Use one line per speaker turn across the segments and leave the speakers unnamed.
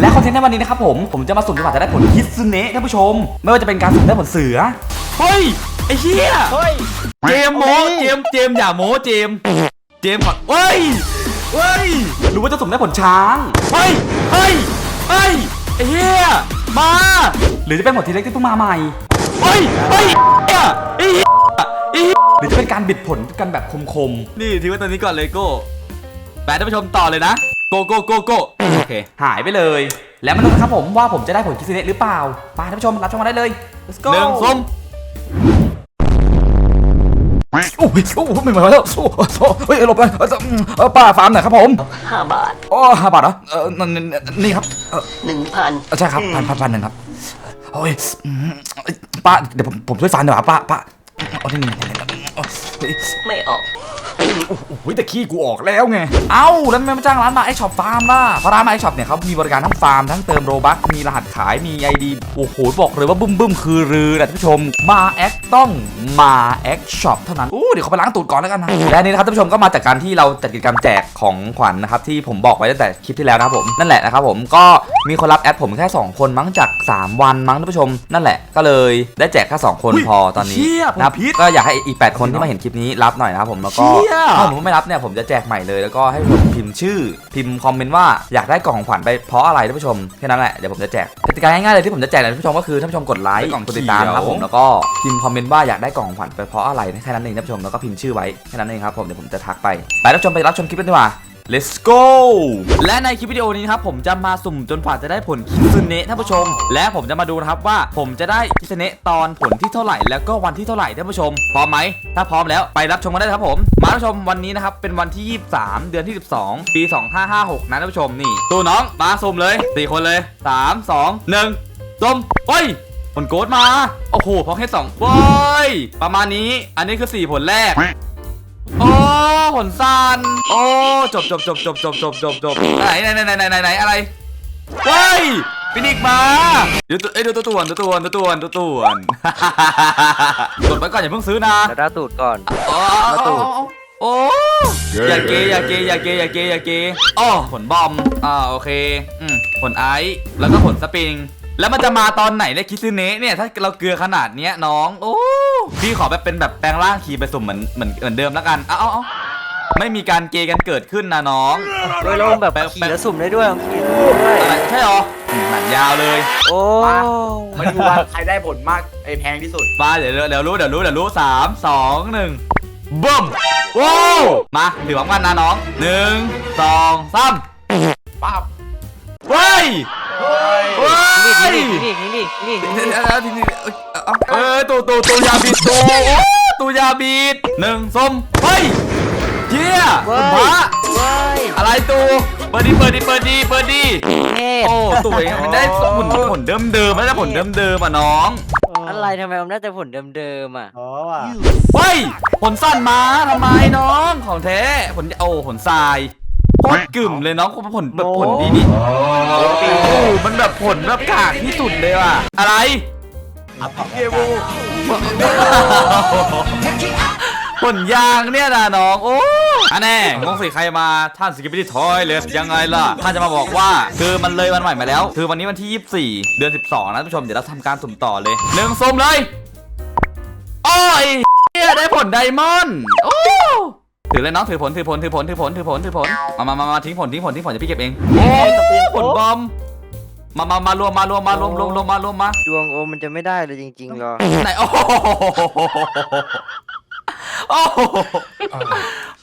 และคอนเทนต์ในวันนี้นะครับผม ผมจะมาสุ่มจังหวะจะได้ผลคิสเนะท่านผู้ชม ไม่ว่าจะเป็นการสุ่มได้ผลเสือ เฮ้ย ไอ้เหี้ย
เฮ้ย
เจมส์โมเจมส์เจมส์อย่าโมเจมส์เจมส์ก่อนเฮ้ย เฮ้ย หรือว่าจะสุ่มได้ผลช้าง เฮ้ย เฮ้ย เฮ้ย ไอ้เหี้ย มา หรือจะเป็นผลทีเล็กที่เพิ่งมาใหม่ เฮ้ย เฮ้ยเหี้ยไอ้เหี้ยไอ้เหี้ยหรือจะเป็นการบิดผลกันแบบคมๆ นี่ทิ้งไว้ตรงนี้ก่อนเลยโก้แปท่านผู้ชมต่อเลยนะ โกโกโกโกโอเค หายไปเลย แล้วมาดูนะครับผมว่าผมจะได้ผลคิสเนะหรือเปล่า ไปท่านผู้ชมรับชมมาได้เลย let's go
หนึ่งส้ม
โอ้ยโอ้โหไม่ไหวแล้วโอ้โหเฮ้ยหลบไปเออเออป้าฟาร์มหน่อยครับผม
ห้าบาท
อ๋อห้าบาทเหรอเออนั่นนี่นี่ครับเออ
หนึ่งพัน
ใช่ครับพันพันพันหนึ่งครับโอ้ยอืมป้าเดี๋ยวผมผมช่วยฟันหน่อยป้าป้าเอาที่นี่เฮ้ย
ไม่ออก
โอ้โหแต่ขี้กูออกแล้วไง เอ้าแล้วทำไมม่จ้างร้านมาไอช็อปฟาร์มล่ะเพราะร้านมาไอช็อปเนี่ยเขามีบริการทั้งฟาร์มทั้งเติมโรบัคมีรหัสขายมีไอดีโอ้โหบอกเลยว่าบึ้มบึ้มคือรือนะท่านผู้ชมมาแอคต้องมาแอคช็อปเท่านั้นอู้เดี๋ยวเขาไปล้างตูดก่อนแล้วกันนะและนี่นะครับท่านผู้ชมก็มาจากการที่เราจัดกิจกรรมแจกของขวัญนะครับที่ผมบอกไว้ตั้งแต่คลิปที่แล้วนะครับผมนั่นแหละนะครับผมก็ มีคนรับแอดผมแค่ 2 คนมั้งจาก 3 วันมั้งท่านผู้ชม นั่นแหละก็เลยได้แจกแค่2คนพอตอนนี้
เชี่ยผม
นะครับ
พิษ
ก็อยากให้อีก 8 คนที่มาเห็นคลิปนี้รับหน่อยนะครับผมแล้วก็
เชี่ย
ถ้าผมไม่รับเนี่ยผมจะแจกใหม่เลยแล้วก็ให้ผมพิมพ์ชื่อ พิมพ์คอมเมนต์ว่าอยากได้กล่องของขวัญไปเพราะอะไรท่านผู้ชมแค่นั้นแหละเดี๋ยวผมจะแจกกติกาง่ายๆเลยที่ผมจะแจกเลยท่านผู้ชมก็คือท่านผู้ชมกดไลค์
ได้กล่อง
กดติดตาม
เขียว
นะครับผมแล้วก็พิมพ์คอมเมนต์ว่าอยากได้กล่องของขวัญไปเพราะอะไรแค่นั้นเองท่านผู้ชมแล้วก็พิมพ์ชื่อไว้แค่นั้นเองครับผมเดี๋ยวผมจะทักไปไปรับชมไปรับชมคลิปกันดีกว่า let's go และในคลิปวิดีโอนี้นะครับผมจะมาสุ่มจนกว่าจะได้ผลคิซึเนะท่านผู้ชม และผมจะมาดูนะครับว่าผมจะได้คิซึเนะตอนผลที่เท่าไหร่ แล้วก็วันที่เท่าไหร่ท่านผู้ชม พร้อมไหม ถ้าพร้อมแล้วไปรับชมกันได้ครับผม มารับชมวันนี้นะครับเป็นวันที่ 23 เดือนที่ 12 ปี 2556 นะท่านผู้ชมนี่ตัวน้องมาสุ่มเลยสี่คนเลย 3 2 1สุ่มเฮ้ยผลโกดมา โอ้โหพอแค่สองเว้ยประมาณนี้ อันนี้คือ 4 ผลแรก โอ้ผลซันโอ้จบจบจบจบจบจบจบจบไหนไหนไหนไหนไหนไหนอะไรเฮ้ยฟินิกมาดูตัวเอ้ยดูตัวต่วนดูตัวต่วนดูตัวต่วนดูตัวต่วนกดไว้ก่อนอย่าเพิ่งซื้อนะ
เดี๋ยวได้ตูดก่อน
โอ้
มาตูด
โอ้อย่าเกอย่าเกอย่าเกอย่าเกอย่าเกอ๋อผลบอมอ่าโอเคอืมผลไอซ์แล้วก็ผลสปริง แล้วมันจะมาตอนไหนเนี่ยคิซึเนะเนี่ยถ้าเราเกลือขนาดเนี้ยน้อง โอ้พี่ขอแบบเป็นแบบแปลงร่างคีย์ไปสุ่มเหมือนเหมือนเหมือนเดิมแล้วกันเอาเอาเอาไม่มีการเกย์กันเกิดขึ้นนะน้อง
โดยลงแบบ
แปลก
ขี่แล้วสุ่มได้ด้วยขี่ได้ด้วย
อะไรใช่หรออืมหนังยาวเลย
โอ้
มาดูว่าใครได้ผลมากไอ้แพงที่สุด
มาเดี๋ยวเดี๋ยวรู้เดี๋ยวรู้เดี๋ยวรู้สามสองหนึ่งบึ้มว้าวมาถือพร้อมกันนะน้องหนึ่งสองสาม
ปั๊บ
เฮ้ย
เฮ้ย
เฮ้
นี่
ย
นี่นี่นี่นี่นี่
เดี๋ยวเดี๋ยวเดี๋ยวทีนี้เอ้ยเอาเอ้ยตัวตัวตัวยาบีดตัวตัวยาบีดหนึ่งส้มเฮ้ยเจี๊ยคุณพระ
เว้ย
อะไรตูเปิดดีเปิดดีเปิดดีเปิดดี
เทพ
โอ้ตัวเองมันได้ผลผลเดิมเดิมๆไม่ได้ผลเดิมเดิมๆอะน้อง
อะไรทำไมมันได้แต่ผลเดิมๆอะ
อ๋อว่ะ
เฮ้ยผลสั้นมาทำไมน้องของแท้ผลโอ้ผลทรายโคตรกึ่มเลยน้องผลแบบผลดีนี่โอ้มันแบบผลแบบกากที่สุดเลยว่ะ อะไร
เกบู
ผลยางเนี่ยนะน้องโอ้อันแน่งงสิใครมาท่านสกิปปี้ทอยเลยยังไงล่ะท่านจะมาบอกว่า คือมันเลยวันใหม่มาแล้ว คือวันนี้วันที่ 24 เดือน 12 นะท่านผู้ชมเดี๋ยวเราทำการสุ่มต่อเลยหนึ่งสุ่มเลยโอ้ยเหี้ยได้ผลไดมอนด์โอ้ ถือเลยน้องถือผลถือผลถือผลถือผลถือผลถือผลมามามามาทิ้งผลทิ้งผลทิ้งผลเดี๋ยวพี่เก็บเองโอ้ผลบอมมามามารวมมารวมมารวมรวมรวมมารวมมา
ดวงโอมันจะไม่ได้เลยจริงๆหรอ
ไหนโอ้โหโอ้โห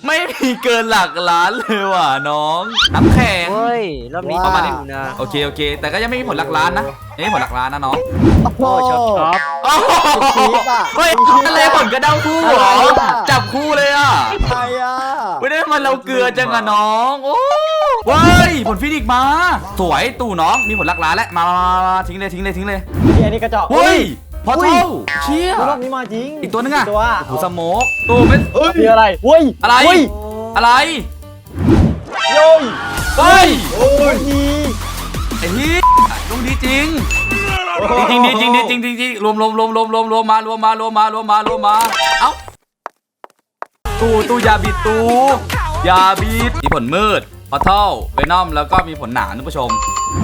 ไม่มีเกินหลักล้านเลยว่ะน้องน้ำแข็ง
เฮ้ยรอบนี้
ประมาณนี้
ดูนะ
โอเคโอเค แต่ก็ยังไม่มีผลหลักล้านนะยังไม่มีผลหลักล้านนะน้อง
โอ้ชอบชอบ
โอ้โหเฮ้ยอะไรผลกระเด้าคู่เหรอจับคู่เลยอะ
ใครอะ
ไม่ได้มันเราเกลือจังอะน้องโอ้เว้ยผลฟินิกส์มา สวยตู่น้องมีผลหลักล้านแล้วมามามามาทิ้งเลยทิ้งเลยทิ้งเลย
เฮียนี่กระจอก
เฮ้ย พอเท่าเชี่ย
รอบนี้มาจริง
อีกตัวนึงอะ
ตัว
โอ้โหสโมกตู่เป็น
เฮ้ยมีอะไรเฮ้ย
อะไร
เฮ้ย
อะไร
โย้ย
เฮ้ย
โอ้ยดี
ไอ้ที่ลุงดีจริงจริงจริงจริงจริงจริงจริงรวมรวมรวมรวมรวมรวมมารวมมารวมมารวมมารวมมาเอ้าตูตูยาบีดตูยาบีดมีผลมืด พอทัลเวนอมแล้วก็มีผลหนามท่านผู้ชม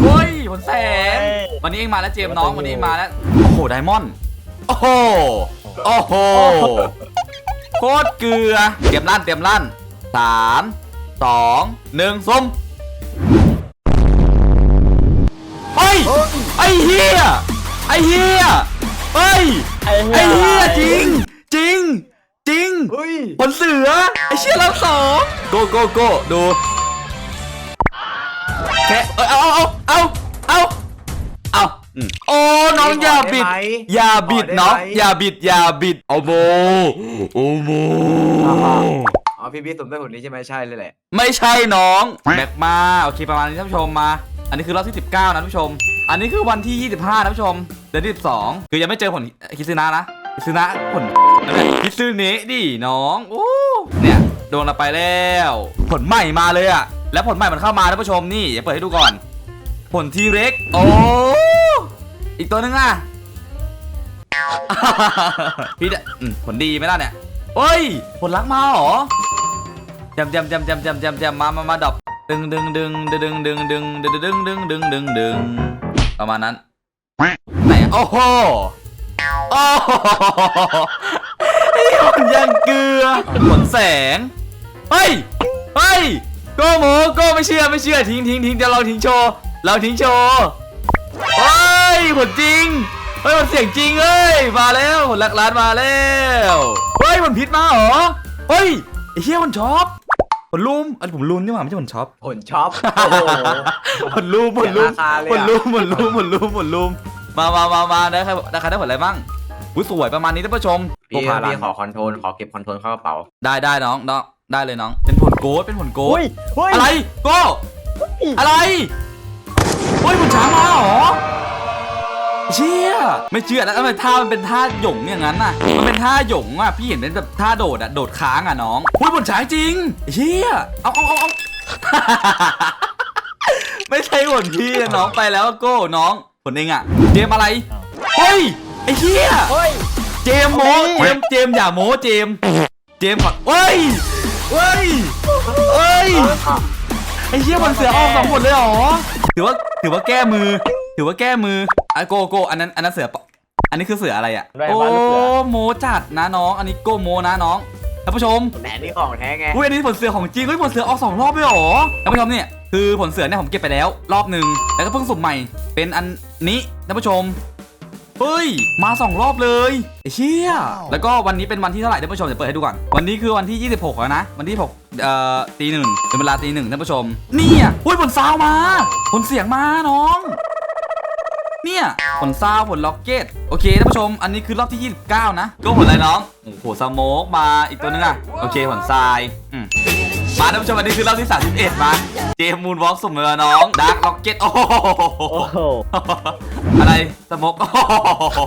เฮ้ยผลแสงวันนี้เองมาแล้วเจมส์น้องวันนี้เองมาแล้วโอ้โหไดมอนด์โอ้โหโอ้โหโคตรเกลือเตรียมลั่นเตรียมลั่นสามสองหนึ่งส้มเฮ้ยไอ้เฮียไอ้เฮียเฮ้ยไอ้เฮียจริง จริง จริง
เฮ้ย
ผลเสือไอ้เชี่ยรับสองโกโกโกดู แค่เอยเอาเอาเอาเอาเอาอืมโอ้น้องอย่าบิด
ได้ไหม
อย่าบิด
ได้ไหม
น้องอย่าบิดอย่าบิดโอโมโอโม
อ๋อพี่พี่สุ่มได้ผลนี้ใช่ไหมใช่เลยแหละ
ไม่ใช่น้องแบกมาโอเคประมาณนี้ท่านผู้ชมมา อันนี้คือรอบที่ 19 นะท่านผู้ชม อันนี้คือวันที่ 25นะท่านผู้ชมเดือนที่12คือยังไม่เจอผลคิซึนะนะคิซึนะผลคิซึเนะดิน้องโอ้เนี่ยโดนเราไปแล้ว ผลใหม่มาเลยอะ แล้วผลใหม่มันเข้ามาท่านผู้ชมนี่เดี๋ยวเปิดให้ดูก่อน ผลทีเร็กโอ้อีกตัวนึงอะพี่เนี่ยอืมผลดีไหมล่ะเนี่ยเฮ้ย ผลลักมาเหรอจำจำจำจำจำจำจำมามามาดอกดึงดึงดึงดึงดึงดึงดึงดึงดึงดึงดึงดึงประมาณนั้นไหนโอ้โหโอ้โหไอ้คนยังเกลือผลแสงเฮ้ยเฮ้ย โกหมูโกไม่เชื่อไม่เชื่อทิ้งทิ้งทิ้งเดี๋ยวเราทิ้งโชว์เราทิ้งโชว์เฮ้ยผลจริงเฮ้ยผลเสียงจริงเอ้ยมาแล้วผลลักล้านมาแล้วเฮ้ยผลพิษมาเหรอเฮ้ยไอ้เชี่ยผลช็อปผลลูมอันผมลูมนี่หว่าไม่ใช่ผลช็อป
ผลช็อปโอ้โห
ผลลูมผลลูม
เสียราคาเลย
ผ
อะ
ลลูมผลลูมผลลูมผลลูมมามามามาได้ใครได้ใครได้ผลอะไรบ้างอุ้ยสวยประมาณนี้ท่านผู้ชม
พี่
พาลั
พี่
น
ขอคอนโทรลขอเก็บคอนโทรลเข้ากระเป๋า
ได้ได้น้องน้องได้เลยน้องเป็นผล โกดเป็นผลโกด
เฮ้ยเฮ้ย
อะไรโก้อะไรเฮ้ยผลช้างมาเหรอเชี่ยไม่เชื่อแล้วทำไมท่ามันเป็นท่าหยงอย่างนั้นน่ะมันเป็นท่าหยงอะพี่เห็นเป็นแบบท่าโดดอะโดดค้างอะน้องอุ้ยผลช้างจริงเชี่ยเอาเอาเอาเอาไม่ใช่ผลพี่นะน้องไปแล้วโก้น้องผลเองอะเจมอะไรเฮ้ยไอ้เหี้ย
เฮ้ย
เจมโม
เอาดิ
เจมเจมอย่าโมเจม เจมก่อนเฮ้ยเฮ้ย เฮ้ยไอ้เหี้ยผลเสือออกสองผลเลยเหรอถือว่าถือว่าแก้มือ ถือว่าแก้มืออะโกโกอันนั้นอันนั้นเสือปะอันนี้คือเสืออะไรอะ
ได้
โอ้
บ้านลูกเสือ
โมจัดนะน้อง อันนี้โกโมนะน้องท่านผู้ชม
แหนนี่ของแท้ไง
อุ้ยอันนี้ผลเสือของจริงเฮ้ยผลเสือออกสองรอบเลยเหรอท่านผู้ชมเนี่ยคือผลเสือเนี่ยผมเก็บไปแล้ว รอบหนึ่งแล้วก็เพิ่งสุ่มใหม่ เป็นอันนี้ท่านผู้ชม เฮ้ย มาสองรอบเลยไอ้เชี่ยแล้วก็วันนี้เป็นวันที่เท่าไหร่ท่านผู้ชมเดี๋ยวเปิดให้ดูก่อน วันนี้คือวันที่ 26 แล้วนะ วันที่6เอ่อตีหนึ่งเป็นเวลาตีหนึ่งท่านผู้ชมเนี่ยอุ้ยผลซาวมาผลเสียงมาน้องเนี่ยผลซาวผลล็อกเก็ตโอเคท่านผู้ชม อันนี้คือรอบที่ 29 นะ ก็ผลอะไรน้องโอ้โหสโมกมาอีกตัวนึงอะโอเคผลทรายอืม มาท่านผู้ชมอันนี้คือรอบที่ 31 มาเจมมูนวอล์กสุ่มเลยน้องดาร์กล็อกเก็ตโอ้โห
โอ้โห
อะไรสโมกโอ้โห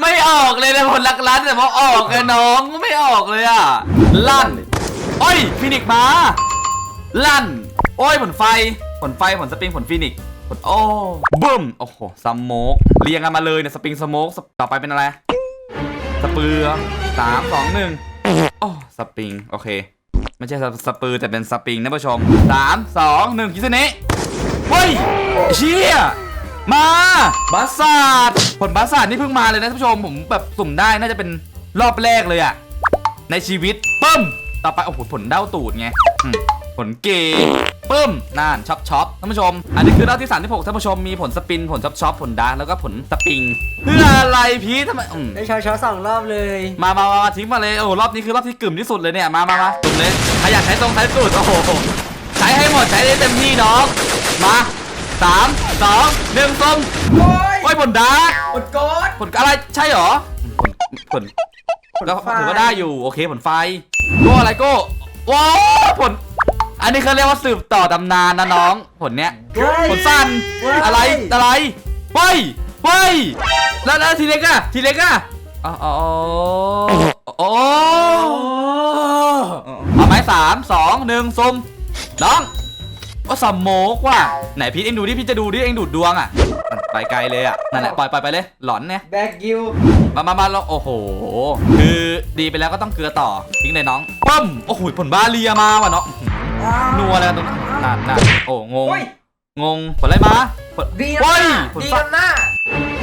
ไม่ออกเลยนะผลลักลันแต่พอออกเลยน้องไม่ออกเลยอะลั่นโอ้ยฟินิกซ์มาลั่น โอ้ยผลไฟผลไฟผลสปริงผลฟินิกซ์ผลโอ้บึ้มโอ้โหสโมกเรียงกันมาเลยเนี่ยสปริงสโมกต่อไปเป็นอะไรสปือสามสองหนึ่งโอ้สปริงโอเค ไม่ใช่สสปือแต่เป็นสปริงนะผู้ชมสามสองหนึ่งคิสเนะเฮ้ยเชี่ยมาบัสซาดผลบัสซาดนี่เพิ่งมาเลยนะท่านผู้ชมผมแบบสุ่มได้น่าจะเป็นรอบแรกเลยอะในชีวิตปึ้มต่อไปโอ้โหผลเด้าตูดไงผลเกย์ ปึ้มน่านช็อปช็อปท่านผู้ชม อันนี้คือรอบที่ 36ท่านผู้ชมมีผลสปินผลช็อปช็อปผลดาร์กแล้วก็ผลสปริงเพื่ออะไรพีททำไมอืม
ได้ชอชอสองรอบเลย
มามามามาทิ้งมาเลยโอ้โหรอบนี้คือรอบที่กึ่มที่สุดเลยเนี่ยมามามาตุ่มเลยใครอยากใช้ตรงใช้สูตรโอ้โหใช้ให้หมดใช้ได้เต็มที่น้องมาสามสองหนึ่งส้ม
โอ้ย
โอ้ยผลดาร์ก
ผลโกด
ผลอะไรใช่เหรอผลผลก็
ไฟ
ถือว่าได้อยู่ โอเคผลไฟโก้อะไรโก้ว้าวผล อันนี้เขาเรียกว่าสืบต่อตำนานนะน้องผลเนี้ยผลสั้นอะไรอะไรเฮ้ยเฮ้ยแล้วแล้วทีเล็กอะทีเล็กอะอ๋ออ๋ออ๋อเอาไหมสามสองหนึ่งซุ่มน้องว่าสมโมกว่ะไหนพีทเอ็งดูดิพี่จะดูดิเอ็งดูดดวงอะมันไปไกลเลยอะนั่นแหละปล่อยปล่อยไปเลยหลอนเนี่ย
แบกกิว
มามามาแล้วโอ้โห คือดีไปแล้วก็ต้องเกลือต่อทิ้งเลยน้องปั้มโอ้โหผลบาเลียมาว่ะเนาะนัวอะไรกันตรงนั้นนั่นนั่นโอ้งง
โอ้ย
งงผลอะไรมาผล
ดี
โอ้
นะ
ยผล
ดี
ฟ้า
กันหน้า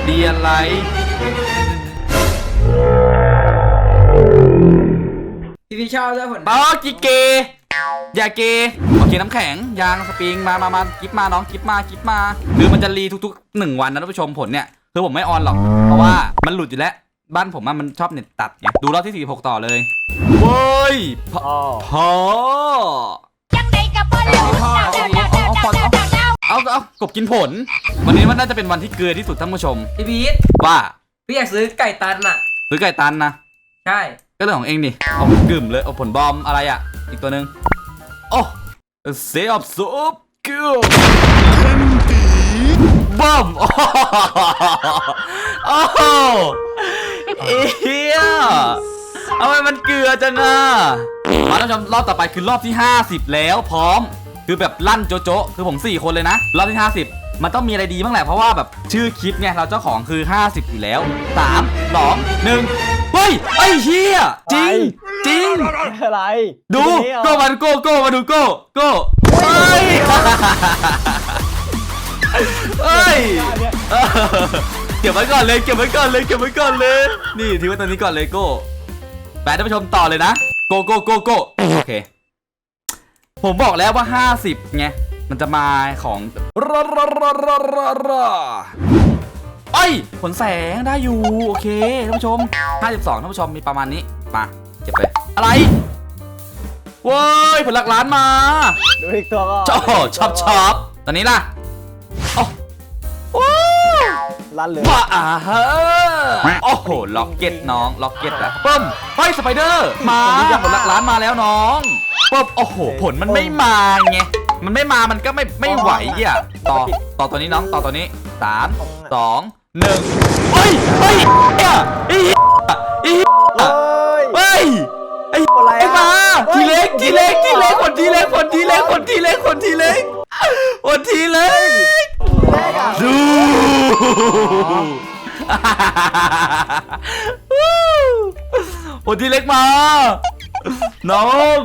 ดีอะไร
พี่พี่ชอบด้วยผล
อ๋อกิเกอย่าเกโอเคน้ำแข็งยางสปริงมามามากิฟมาน้องกิฟมากิฟมาคือมันจะรีทุกๆหนึ่งวันนะท่านผู้ชมผลเนี่ยคือผมไม่ออนหรอก เพราะว่ามันหลุดอยู่แล้วบ้านผมอะมันชอบเน็ตตัดไงดูรอบที่ 46 ต่อเลยเว้ยพอ เอาเอากบกินผล วันนี้มันน่าจะเป็นวันที่เกลือที่สุดท่านผู้ชม
พี่พีท
ว่า
พี่อยากซื้อไก่ตันอะ
ซื้อไก่ตันนะ
ใช่
ก็เรื่องของเองดิเอากึ่มเลยเอาผลบอมอะไรอะ อีกตัวหนึ่งโอ้เซฟซุปเกลือบบอมโอ้โหเฮีย เอาไมมันเกลือจังอะมาท่านผู้ชมรอบต่อไปคือรอบที่ 50 แล้วพร้อม คือแบบลั่นโจโจะคือผม 4 คนเลยนะ รอบที่ 50 มันต้องมีอะไรดีบ้างแหละเพราะว่าแบบชื่อคลิปเนี่ยเราเจ้าของคือ 50 อยู่แล้ว 3 2 1เฮ้ยไอ้เฮียจริง จริง
อะไร
ดู
นี่เหรอ
โก้มาดูโก้โก้มาดูโก้โก้เฮ้ยเฮ้ยเออเก็บไว้ก่อนเลยเก็บไว้ก่อนเลยเก็บไว้ก่อนเลย นี่ทิ้งไว้ตรงนี้ก่อนเลยโก้ แปะท่านผู้ชมต่อเลยนะโกโกโกโกโอเค ผมบอกแล้วว่า 50 ไง มันจะมาของรอรอรอรอรอรอเอ้ยผลแสงได้อยู่ โอเคท่านผู้ชม 52ท่านผู้ชมมีประมาณนี้ มาเก็บไป อะไรเว้ยผลหลักล้านมา
ดูอีกตัวก็
ชอบชอบชอบตอนนี้ล่ะ
ลั่นเลย
ว้าอ่าเฮ้อโอ้โห ล็อกเก็ตน้อง ล็อกเก็ตอะปึ้มเฮ้ยสไปเดอร์ มาผลหลักล้านมาแล้วน้องปึ๊บโอ้โห ผลมันไม่มาไง มันไม่มา มันก็ไม่ไม่ไหวอะต่อ ต่อตัวนี้น้อง ต่อตัวนี้สามสองหนึ่งเฮ้ย เฮ้ยเหี้ยไอ้เหี้ยไอ้เหี้ย
เฮ้ย
เฮ้ย
อะไร
ไอ้
อะ
มาทีเล็กทีเล็กทีเล็กคนทีเล็กคนทีเล็กคนทีเล็กคนทีเล็ก คนทีเล็ก
แรกอะ
ดูคนทีเล็กมา น้อง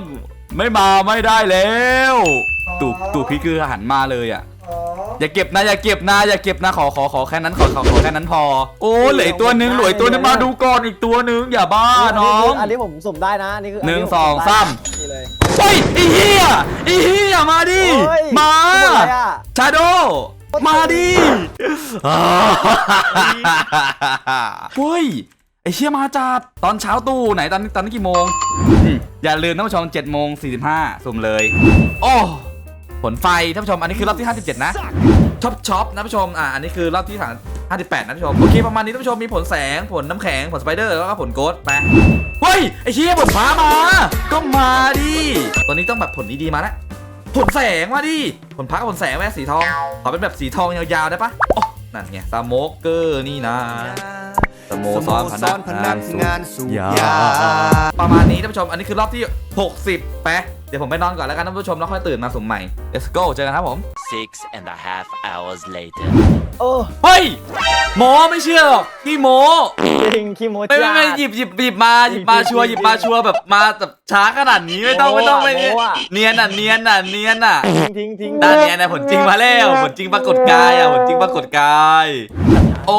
ไม่มาไม่ได้แล้ว ตู่ตู่พี่คือหันมาเลยอะอย่าเก็บนะอย่าเก็บนะอย่าเก็บนะขอขอขอแค่นั้นขอขอขอแค่นั้นพอ โอ้เหลืออกตัวหนึงเหลืออกตัวหนึงมาดูก่อนอีกตัวหนึงอย่าบ้าน้อง
อันนี้ผมสุ่มได้นะ อันนี้คือ
หนึ่ง
ผม
สอง
ได้
สาม
นี่เลย
เฮ้ยไอ้เหี้ยไอ้เหี้ยมาดิ
เฮ้ย
มา
สุ่อะไรอะ
ชาโด มาดิเฮ้ย ไอ้เชี่ยมาจัดตอนเช้าตู้ไหนตอนนี้ตอนนี้กี่โมงอืมอย่าลืมท่านผู้ชม7โมง45สุ่มเลย โอ้ ผลไฟท่านผู้ชมอันนี้คือรอบที่ 57 นะ ช็อปช็อปนะผู้ชมอ่าอันนี้คือรอบที่58นะผู้ชมโอเคประมาณนี้ท่านผู้ชมมีผลแสงผลน้ำแข็งผลสไปเดอร์แล้วก็ผลโกดไปเฮ้ยไอ้เชี่ยผลฟ้ามา ก็มาดิตัวนี้ต้องแบบผลดีๆมาแล้วผลแสงมาดิผลพักบผลแสงแม่สีทองขอเป็นแบบสีทองยาวๆได้ปะโอ้นั่นไงสโมกเกอร์นี่นะสโมสรพนักงานสูบยาประมาณนี้ท่านผู้ชมอันนี้คือรอบที่ 60ไป เดี๋ยวผมไปนอนก่อนแล้วกันท่านผู้ชมแล้วค่อยตื่นมาสุ่มใหม่ let's go เจอกันครับผม
Six and a half hours later.
โอ้
เฮ้ยโมไม่เชื่อหรอกพี่โม
จริงคิโม
ไม่
จิ
ไม่ไม่หยิบหยิบหยิบมาหยิบมาชัวร์หยิบมาชัวร์แบบมาแบบช้าขนาดนี้ไม่ต้องไม่ต้องไม่
โม้อะ
เนียนอะเนียนอะเนียนอะ
ทิ้งทิ้งทิ้ง
ด้านเนี้ยนะผลจริงมาแล้วผลจริงปรากฏกายอะผลจริงปรากฏกาย โอ้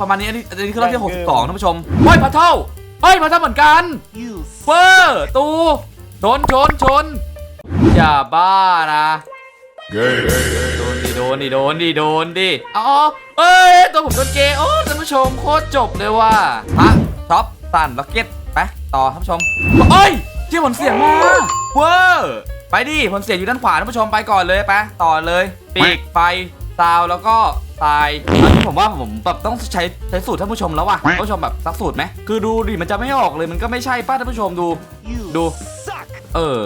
ประมาณนี้อันนี้อันนี้คือรอบที่ 62ท่านผู้ชมเฮ้ยพัทเท่าเฮ้ยพัทเท่าเหมือนกันเฟอร์ตู ชนชนชนอย่าบ้านะโดนดิโดนดิโดนดิโดนดิอ๋อเอ้ยตัวผมโดนเกย์โอ้ท่านผู้ชมโคตรจบเลยว่ะฮะช็อปสั่นล็อกเก็ตไปต่อท่านผู้ชมเอ้ยเที่ยผลเสียงมาเวอร์ไปดิผลเสียงอยู่ด้านขวาท่านผู้ชมไปก่อนเลยไปต่อเลยปีกไฟซาวแล้วก็ตายอันนี้ผมว่าผมแบบต้องใช้ใช้สูตรท่านผู้ชมแล้วว่ะท่านผู้ชมแบบสักสูตรไหมคือดูดิมันจะไม่ออกเลยมันก็ไม่ใช่ป้าท่านผู้ชมดูดู เออ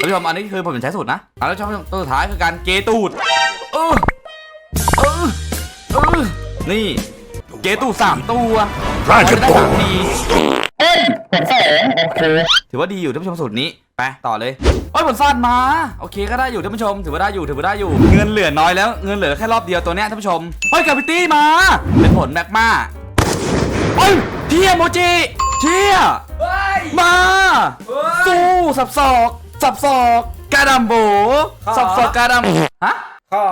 ท่านผู้ชมอันนี้คือผมใช้สูตรนะอะแล้วช่องตัวสุดท้ายคือการเกตูดเออเออเออนี่ เกตูดสามตัวได้สามทีถือว่าดีอยู่ท่านผู้ชมสูตรนี้ไปต่อเลยโอ้ยผลสั้นมา โอเคก็ได้อยู่ท่านผู้ชม ถือว่าได้อยู่ถือว่าได้อยู่ เงินเหลือน้อยแล้วเงินเหลือแค่รอบเดียวตัวเนี้ยท่านผู้ชมเฮ้ยกาพิตี้มา เป็นผลแมกมาเฮ้ยเทียโมจิเทีย
เฮ้ย
มา
เฮ้ย
สู้สับศอกสับศอกกาดัมโบ
ขอ
สับสกาดัมฮะ
ขอ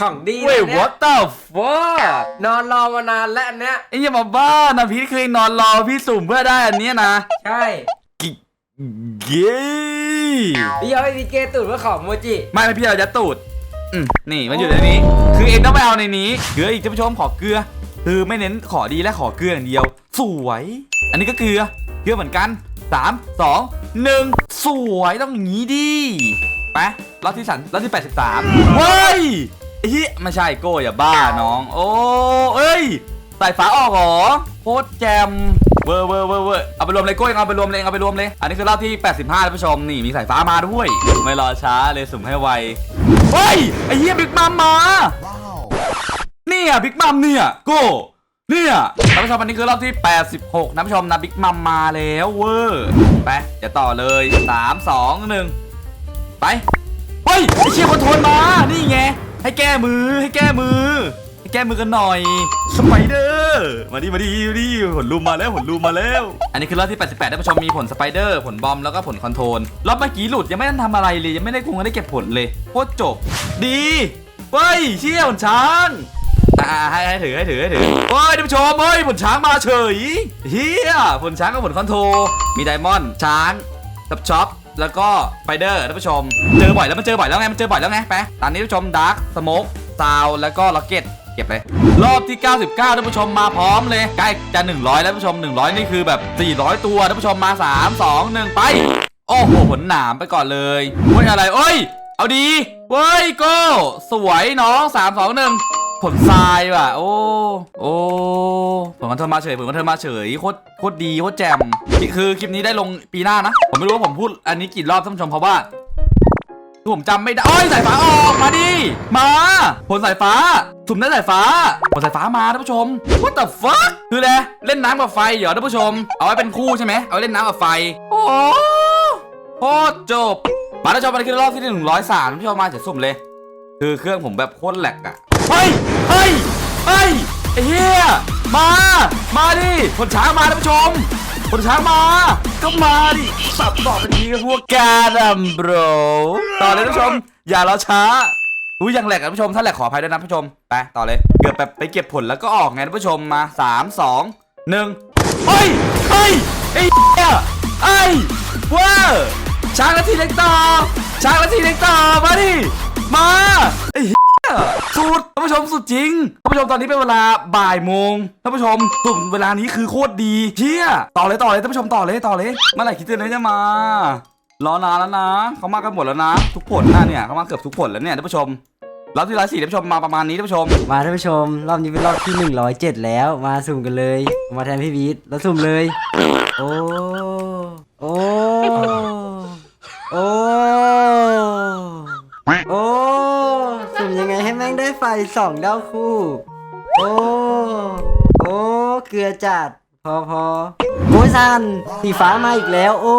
ของดี
เว้ย
นะเนี่ย
what the fuck
นอนรอมานานแล้วอันเนี้ย
ไอ้เหี้ยมาบ้านะพี่เคยนอนรอพี่สุ่มเพื่อได้อันเนี้ยนะ
ใช่
กิเย้
พี่เอาไอ้ดีเกตูดว่าของโมจิ
ไม่ไม่พี่เอายัดตูดอืมนี่มันอยู่ในนี้ คือเองต้องไปเอาในนี้เกลืออีกท่านผู้ชมขอเกลือคือไม่เน้นขอดีและขอเกลืออย่างเดียว สวย อันนี้ก็เกลือเกลือเหมือนกัน สามสองหนึ่งสวยต้องอย่างนี้ดิไปรอบที่สันรอบที่ 83 เฮ้ยไอ้เหี้ยไม่ใช่โก้อย่าบ้าน้อง โอ้เอ้ยสายฟ้าออกเหรอโคตรแจมเวอร์เวอร์เวอร์เวอร์เอาไปรวมเลยโก้ยังเอาไปรวมเลยเอาไปรวมเลย อันนี้คือรอบที่ 85ท่านผู้ชมนี่มีสายฟ้ามาด้วย ไม่รอช้าเลยสุ่มให้ไวเฮ้ยไอ้เหี้ยบิ๊กมัมมาเนี่ยบิ๊กมัมเนี่ยโก้ เนี่ยท่านผู้ชมอันนี้คือรอบที่ 86นะผู้ชมนะบิ๊กมัมมาแล้วเวอร์ไปจะต่อเลย 3 2 1 ไป เฮ้ยไอเชี่ยคนโทนมา นี่ไง ให้แก้มือให้แก้มือ ให้แก้มือกันหน่อย สไปเดอร์มาดิมาดิมาดิผลลูมมาแล้วผลลูมมาแล้ว อันนี้คือรอบที่ 88ท่านผู้ชมมีผลสไปเดอร์ผลบอมแล้วก็ผลคอนโทรลรอบเมื่อกี้หลุดยังไม่ได้ทำอะไรเลยยังไม่ได้คงไม่ได้เก็บผลเลยโคตรจบ ดีเฮ้ยเชี่ยผลช้าง ให้ถือให้ถือให้ถือเฮ้ยท่านผู้ชมเฮ้ยผลช้างมาเฉยเฮียผลช้างกับผลคอนโทรมีไดมอนด์ช้างกับช็อปแล้วก็ไฟเดอร์ท่านผู้ชม เจอบ่อยแล้วมันเจอบ่อยแล้วไงมันเจอบ่อยแล้วไงไปตอนนี้ท่านผู้ชมดาร์คสโมกซาวแล้วก็ล็อกเก็ตเก็บเลยรอบที่ 99ท่านผู้ชมมาพร้อมเลยใกล้จะ 100 แล้วท่านผู้ชม 100 นี่คือแบบ 400 ตัวท่านผู้ชมมา 3 2 1 ไป โอ้โหผลหนามไปก่อนเลยเฮ้ยอะไรเอ้ย เอาดีเว้ยโก้สวยน้อง 3 2 1 ผลทรายว่ะ โอ้ โอ้ผลคอนเทนมาเฉยผลคอนเทนมาเฉยโคตรโคตรดีโคตรแจ่มคือคลิปนี้ได้ลงปีหน้านะ ผมไม่รู้ว่าผมพูดอันนี้กี่รอบท่านผู้ชมเพราะว่าผมจำไม่ได้โอ้ยสายฟ้าออกมาดิ มาผลสายฟ้าสุ่มได้สายฟ้าผลสายฟ้ามาท่านผู้ชม what the fuck คืออะไรเล่นน้ำกับไฟเหรอท่านผู้ชม เอาไว้เป็นคู่ใช่ไหมเอาไว้เล่นน้ำกับไฟ โอ้โคตรจบ มาท่านผู้ชมมันคือรอบที่หนึ่งร้อยสามท่านผู้ชมมาเดี๋ยสุ่มเลย คือเครื่องผมแบบโคตรแหลกอะเฮ้ย ฮ้ยไอ้เหี้ยมา มาดิผลช้างมาท่านผู้ชมผลช้างมา ก็มาดิสับต่อเป็นทีกับพวกกาดัมโบรต่อเลยท่านผู้ชม อย่ารอช้าอุ้ยยังแหลกอะท่านผู้ชมถ้าแหลกขออภัยด้วยนะท่านผู้ชมไปต่อเลยเกือบแบบไปเก็บผลแล้วก็ออกไงท่านผู้ชมมาสามสองหนึ่งเฮ้ยเฮ้ยไอ้เหี้ยไอ้เว้าช้างและทีเล็กต่อช้างและทีเล็กต่อมาดิมาไอ้ สุดท่านผู้ชมสุดจริงท่านผู้ชมตอนนี้เป็นเวลาบ่ายโมงท่านผู้ชมสุ่มเวลานี้คือโคตรดีเชี่ยต่อเลยต่อเลยท่านผู้ชมต่อเลยต่อเลยเมื่อไหร่คิดเตือนเลยจะมารอนานแล้วนะเขามากันหมดแล้วนะ ทุกผลนะเนี่ยเขามาเกือบทุกผลแล้วเนี่ยท่านผู้ชมรอบที่ร้อยสี่ท่านผู้ชมมาประมาณนี้ท่านผู้ชม
มาท่านผู้ชม รอบนี้เป็นรอบที่ 107 แล้วมาสุ่มกันเลย มาแทนพี่บีทแล้วสุ่มเลย โอ้ โอ้ โอ้ โอ้ สุ่มยังไงให้แม่งได้ไฟสองดาวคู่ โอ้ โอ้ เกลือจัด พอพอโอ้ยซัน สีฟ้ามาอีกแล้ว โอ้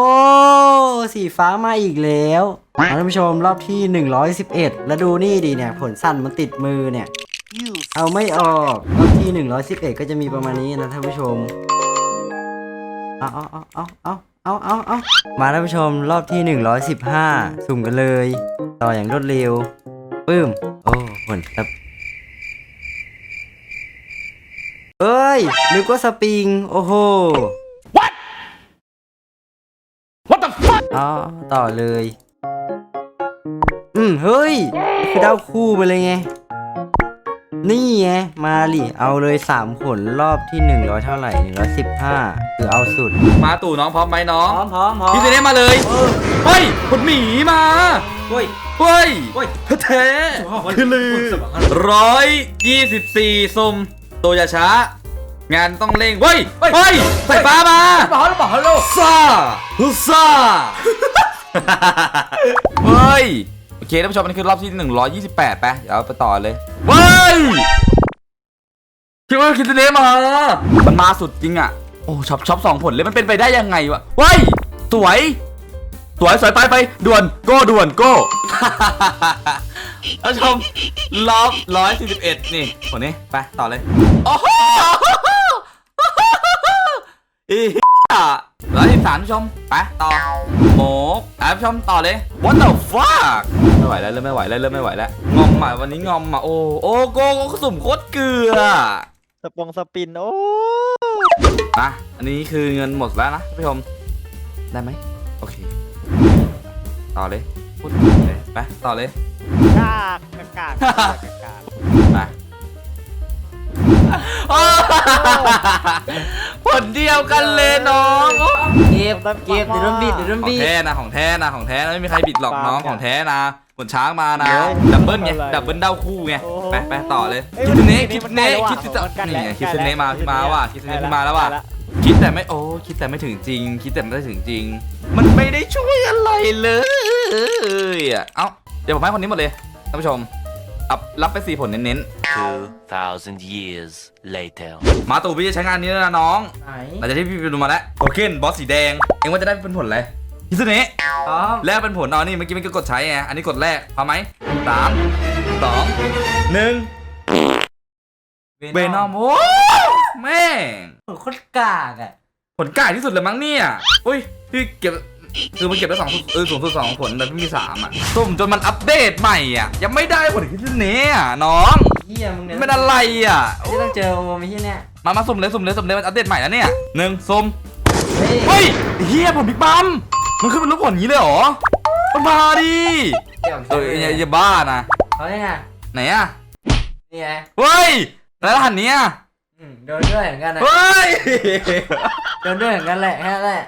สีฟ้ามาอีกแล้วมาท่านผู้ชมรอบที่ 111 แล้วดูนี่ดิเนี่ย ผลสั่นมันติดมือเนี่ย เอาไม่ออกรอบที่ 111 ก็จะมีประมาณนี้นะท่านผู้ชม เอาเอาเอาเอาเอาเอาเอาเอามาท่านผู้ชมรอบที่ 115 สุ่มกันเลย ต่ออย่างรวดเร็ว ปึ้ม โอ้ผลครับเอ้ย นึกว่าสปริง โอ้โห
What the fuck
อ๋อ ต่อเลย อืม เฮ้ย คือดาวคู่ไปเลยไง นี่ไงมาดิเอาเลย 3 ผลรอบที่ 100 เท่าไหร่115 คือเอาสุด
มาตู่น้องพร้อมไหมน้อง
พร้อมพร้อมพร้อม
พี่เซเน่มาเลยเฮ้ยผลหมีมา
เฮ้ย
เฮ้ย
เฮ้ย
เท่คือลือร้อยยี่สิบสี่ซุ่มตัวอย่าช้า งานต้องเร่งเฮ้ยเฮ้ยใส่ฟ้ามา
บอกแล้วบอกฮัลโหล
ซ่าฮุซ่า เฮ้ยโอ เคท่านผู้ชมอันนี้คือรอบที่ 128ไปเดี๋ยวเอาไปต่อเลยเฮ้ยคิดว่าคิดเนมามันมาสุดจริงอะโอ้ช็อปช็อปสองผลเลยมันเป็นไปได้ยังไงวะเฮ้ยสวย สวยสวยไปไปด่วนโก้ด่วนโก้ท่านผู้ชมรอบร้อยสี่สิบเอ็ดนี่ผลนี้ไปต่อเลยโอ้โหอีเหี้ย ร้อยสิบสามท่านผู้ชมไปต่อโมกอะท่านผู้ชมต่อเลย what the fuck ไม่ไหวแล้วเริ่มไม่ไหวแล้วเริ่มไม่ไหวแล้วงอมอะวันนี้งอมอะโอ้โอ้โกโกสุ่มโคตรเกลือ
สปงสปินโอ้
นะอันนี้คือเงินหมดแล้วนะท่านผู้ชมได้ไหมโอเค ต่อเลยพูดเลยไปต่อเลย
กากกากกากกาก
ไป ผลเดียวกันเลยน้อง
เก็บเก็บเดี๋ยวโดนบิดเดี๋ยวโดน
ของ
บิด
แท้นะของแท้นะของแท้นะไม่มีใครบิดหรอกน้องของแท้นะผลช้างมานะ
เฮ้ย
ดับเบิลไง
อะไร
ดับเบิลเด้าคู่ไง
โอ้
ไปไปต่อเลย
เอ้ย
คิดถึงเน
มัน
คิด
มัน
เน
ใกล้แล้ว
คิด
อะ
ถึง
มันใกล้
นี่ไง
แล้ว
คิดถึงเนมา
ใกล้
พี่มา
แล้ว
ว่ะคิดถึงเน
ใกล้แล้ว
พี่มาแล้วว่ะ
ใกล้แล้ว
คิดแต่ไม่โอ้คิดแต่ไม่ถึงจริง คิดแต่ไม่ได้ถึงจริง มันไม่ได้ช่วยอะไรเลยอะเอ้าเดี๋ยวผมให้คนนี้หมดเลยท่านผู้ชม อับรับไปสี่ผลเน้น
2,000 years later.
ๆมาตู่พี่จะใช้งานนี้แล้วนะน้อง
ไหน
หลังจากที่พี่ไปดูมาแล้วโอเคนบอสสีแดง เองว่าจะได้เป็นผลอะไรคิซึเนะ
พร้อม
แรกเป็นผลเอานี่เมื่อกี้มันก็กดใช้ไงอันนี้กดแรกพร้อมไหมสามสองหนึ่งเวนอมโอ้แม่ง
โคตรกากอะ
ผลก่ายที่สุดเลยมั้งเนี่ย อุ้ยพี่เก็บ คือมันเก็บได้สองเออสูงสุดสองผลแต่พี่มีสามอะสุ่มจนมันอัปเดตใหม่อะ ยังไม่ได้ผลคิซึเนะอะน้อง
เฮียมึงเนี่ย
มันเป็นอะไรอะ
ที่ต้องเจอโอมเฮียเนี่ย
มามาสุ่มเลยสุ่มเลยสุ่มเลยมันอัปเดตใหม่แล้วเนี่ยหนึ่งสุ่ม
เฮ้ย
เฮ้ยเฮียผมบิ๊กบัมมันขึ้นเป็นรูปผลอย่างนี้เลยเหรอมันมาดิ
เกี่ยว
เอออย่าอย่าบ้านะ
เขาเนี่ยไง
ไหนอะ
นี่ไง
เฮ้ยแล้วรหัสเนี้ย
อืมโดนด้วยเหมือนกันนะ
เฮ้ย
โดนด้วยเหมือนกันแหละแค่นั้นแหละ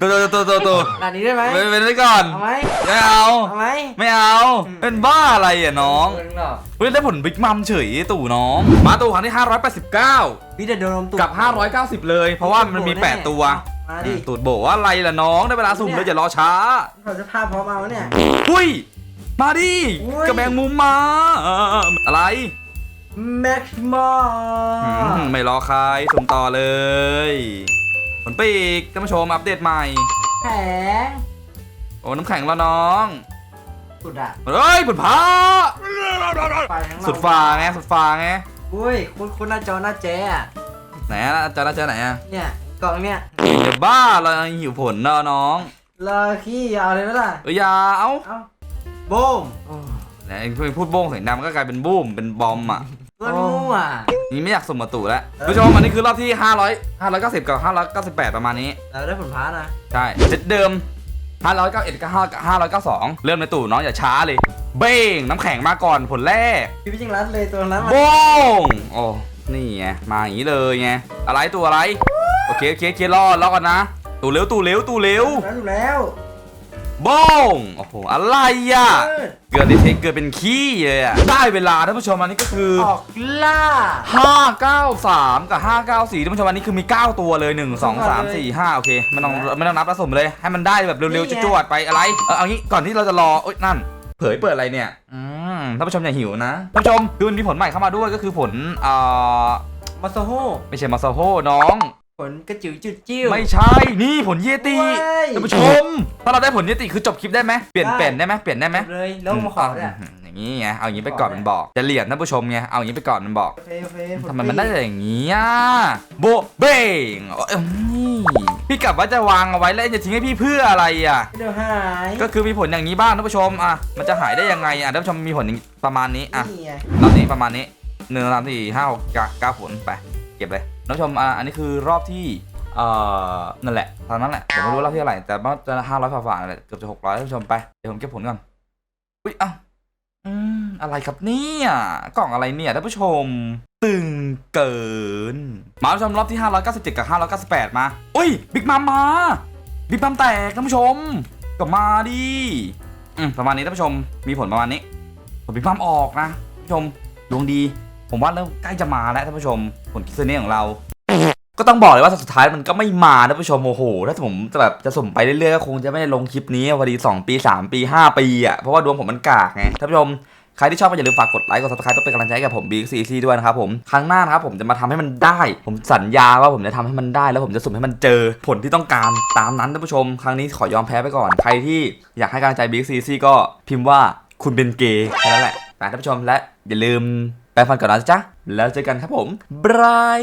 ตัวตัวตัวตัวตัว
ด่านนี้ได้ไหม
ไปไปไปก่อน
เอาไหม
ไม่เอา
เอาไหม
ไม่เอาเป็นบ้าอะไรอะน้อง
เงินหรอก
เฮ้ยได้ผลบิ๊กมัมเฉยตู่น้อง มาตู่ครั้งที่ 589
พี่จะโดนลมตุ
กับ 590 เลย เพราะว่ามันมี 8 ตัว
มาดิ
ตูดโบว่าอะไรล่ะน้องได้เวลาสุ่มเลยอย่ารอช้า
เราจะพาพร้อมเอาเนี่ย
หุ้ย มาดิ
อุ้ย
กระแบงมุมมา อะไร
แม็กมอ
อืมไม่รอใครสุ่มต่อเลย ผลปีกท่านผู้ชมอัปเดตใหม่
แผง
โอ้น้ำแข็งแล้วน้อง
สุดอะ
เฮ้ยผลพ้า
ไปทั้งเรา
สุดฟ้าไงสุดฟ้าไง
อุ้ย คุณคุณหน้าจอหน้าแจ๊อะ
ไหนอะอาจารย์อาจารย์ไหนอะ
เนี่ยกล่องเนี่ย
เดี๋ยวบ้าเรายังหิวผลเนอะน้อง
รอขี้ยาวเลยไหมล่ะ
เอ้ยอยาเอ้า
เอ้าบูม
ไหนพูดโบ้งเสียงดังมันก็กลายเป็นบูมเป็นบอมอะ
มันมั่ว
นี่ไม่อยากสุ่มประตูแล้ว
เออ
ผู้ชมอันนี้คือรอบที่ 500 590 กับ 598 ประมาณนี้
เราได้ผลพานะ
ใช่เซตเดิม 591กับ592 เริ่มในตู่น้องอย่าช้าเลย เบ้งน้ำแข็งมาก่อนผลแรก
พี่พี่จิงรัดเลยตัวนั้นมา
โบ้งโอ้นี่ไงมาอย่างนี้เลยไงอะไรตัวอะไร โอเคโอเคโอเครอดรอดก่อนนะ ตู่เร็วตู่เร็วตู่เร็ว
แล้วถูกแล้ว
โบ้งโอ้โหอะไรอะ
เออ
เกิดในเทคเกิดเป็นขี้เลยอะได้เวลาท่านผู้ชมอันนี้ก็คือ
ออกล่า
593 กับ 594ท่านผู้ชมอันนี้คือมี 9 ตัวเลย 1 2 3 4 5 โอเคไม่ต้องไม่ต้องนับผสมเลย ให้มันได้แบบเร็ว
นี่
ๆ
ไง
จวดๆไปอะไรเออเอางี้ก่อนที่เราจะรอโอ๊ยนั่นเผยเปิดอะไรเนี่ยอืมท่านผู้ชมอย่าหิวนะท่านผู้ชมคือมันมีผลใหม่เข้ามาด้วยก็คือผลเอ่อ
มาโซโฮ
ไม่ใช่มาซาโฮน้อง
ผลกระจิ๋วจุดจิ้ว
ไม่ใช่ นี่ผลเยติ
เว้ย
ท่านผู้ชม ถ้าเราได้ผลเยติคือจบคลิปได้ไหมเปลี่ยน
ได้
เปลี่ยนได้ไหมเปลี่ยนได้ไหม
เลยแล้วมาขอเนี่ย
มอย่างนี้ไง เอาอย่างนี้ไปก่อนมันบอก จะเหรียญท่านผู้ชมไง เอาอย่างนี้ไปก่อนมันบอก
โอเคโอเคผล
ทำไมมันได้อย่างนี้อะโบเบ้งเอ้ยพี่กลับว่าจะวางเอาไว้แล้วจะทิ้งให้พี่เพื่ออะไรอะ
เดี๋ยวหาย
ก็คือมีผลอย่างนี้บ้างท่านผู้ชมอะมันจะหายได้ยังไงอะท่านผู้ชมมีผลอย่างประมาณนี้อะ
นี่ไง
รอบนี้ประมาณนี้หนึ่งสามสี่ห้าหกเก้าเก้าผลไปเก็บเลย ท่านผู้ชมอะอันนี้คือรอบที่เอ่อนั่นแหละตอนนั้นแหละผมไม่รู้รอบที่เท่าไหร่แต่ว่าจะห้าร้อยฝ่าๆนั่นแหละเกือบจะหกร้อยท่านผู้ชมไปเดี๋ยวผมเก็บผลก่อนอุ้ยอ้าวอืมอะไรครับเนี่ยกล่องอะไรเนี่ยท่านผู้ชม ตึงเกิน มาท่านผู้ชมรอบที่ 597 กับ 598 มา อุ้ยบิ๊กมัมมาบิ๊กมัมแตกท่านผู้ชมก็มาดิอืมประมาณนี้ท่านผู้ชมมีผลประมาณนี้ผลบิ๊กมัมออกนะท่านผู้ชมดวงดี ผมว่าเริ่มใกล้จะมาแล้วท่านผู้ชมผลคิดเซเน่ของเรา ก็ต้องบอกเลยว่าสุดท้ายมันก็ไม่มาท่านผู้ชมโอ้โหถ้าผมจะแบบจะสุ่มไปเรื่อยๆก็คงจะไม่ได้ลงคลิปนี้พอดี 2 ปี 3 ปี 5 ปีอะเพราะว่าดวงผมมันกากไงท่านผู้ชมใครที่ชอบก็อย่าลืมฝากกดไลค์กด subscribe เพื่อเป็นกำลังใจให้กับผมบิ๊กซีซีด้วยนะครับผมครั้งหน้านะครับผมจะมาทำให้มันได้ ผมสัญญาว่าผมจะทำให้มันได้ แล้วผมจะสุ่มให้มันเจอผลที่ต้องการตามนั้นท่านผู้ชม ครั้งนี้ขอยอมแพ้ไปก่อน ใครที่อยากให้กำลังใจบิ๊กซีซีก็พิมพ์ว่าคุณเป็นเกย์แค่นั้นแหละนะท่านผู้ชมและอย่าลืม แปรงฟันก่อนนะจ๊ะ แล้วเจอกันครับผมบาย